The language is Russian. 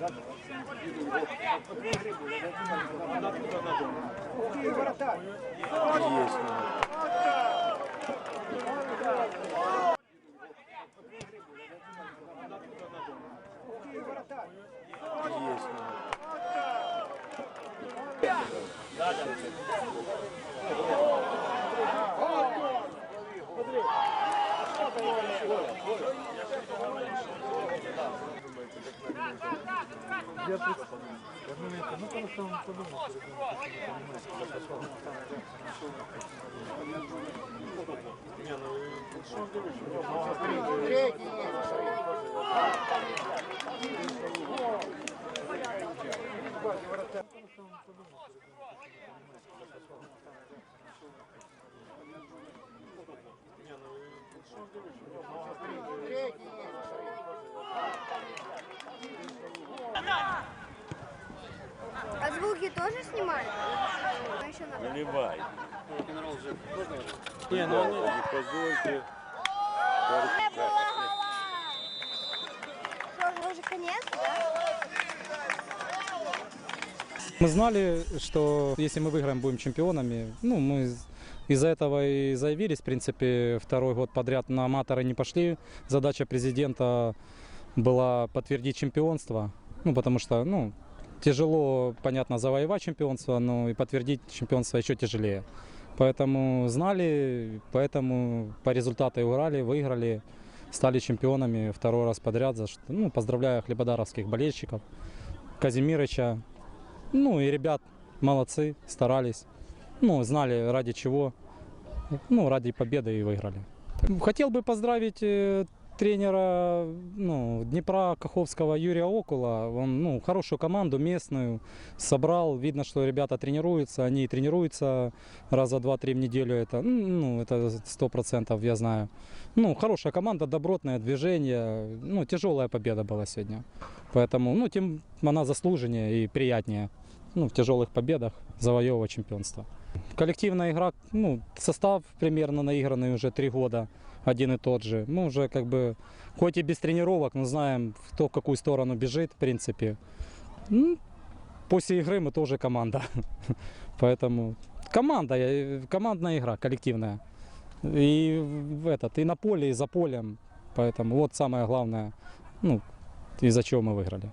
Есть. Есть. Да, да. Смотри. Я одну минуту. Ну, просто он подумал, что Не, ну, э, ну что он говорит? Не, ну, что он говорит? А звуки тоже снимали? Наливай. Не, ну они... Не позвольте. Что, уже конец, да? Мы знали, что если мы выиграем, будем чемпионами. Ну, мы из- из-за этого и заявились. В принципе, второй год подряд на аматоры не пошли. Задача президента была подтвердить чемпионство. Ну, потому что, ну, тяжело, понятно, завоевать чемпионство, но и подтвердить чемпионство еще тяжелее. Поэтому знали, поэтому по результату играли, выиграли, стали чемпионами второй раз подряд. За что, ну, поздравляю хлебодаровских болельщиков, Казимирыча, ну и ребят молодцы, старались. Ну, знали ради чего. Ну, ради победы и выиграли. Хотел бы поздравить э, тренера ну, Днепра Каховского Юрия Окула. Он ну, хорошую команду местную собрал. Видно, что ребята тренируются. Они тренируются раза два-три в неделю. Это, ну, это сто процентов, я знаю. Ну, хорошая команда, добротное движение. Ну, тяжелая победа была сегодня. Поэтому, ну, тем она заслуженнее и приятнее ну, в тяжелых победах завоевывать чемпионство. Коллективная игра, ну, состав примерно наигранный уже три года, один и тот же. Мы уже как бы, хоть и без тренировок, но знаем, кто в какую сторону бежит, в принципе. Ну, после игры мы тоже команда. Поэтому команда, э, командная игра, коллективная. И этот, и на поле, и за полем. Поэтому вот самое главное, ну, из-за чего мы выиграли.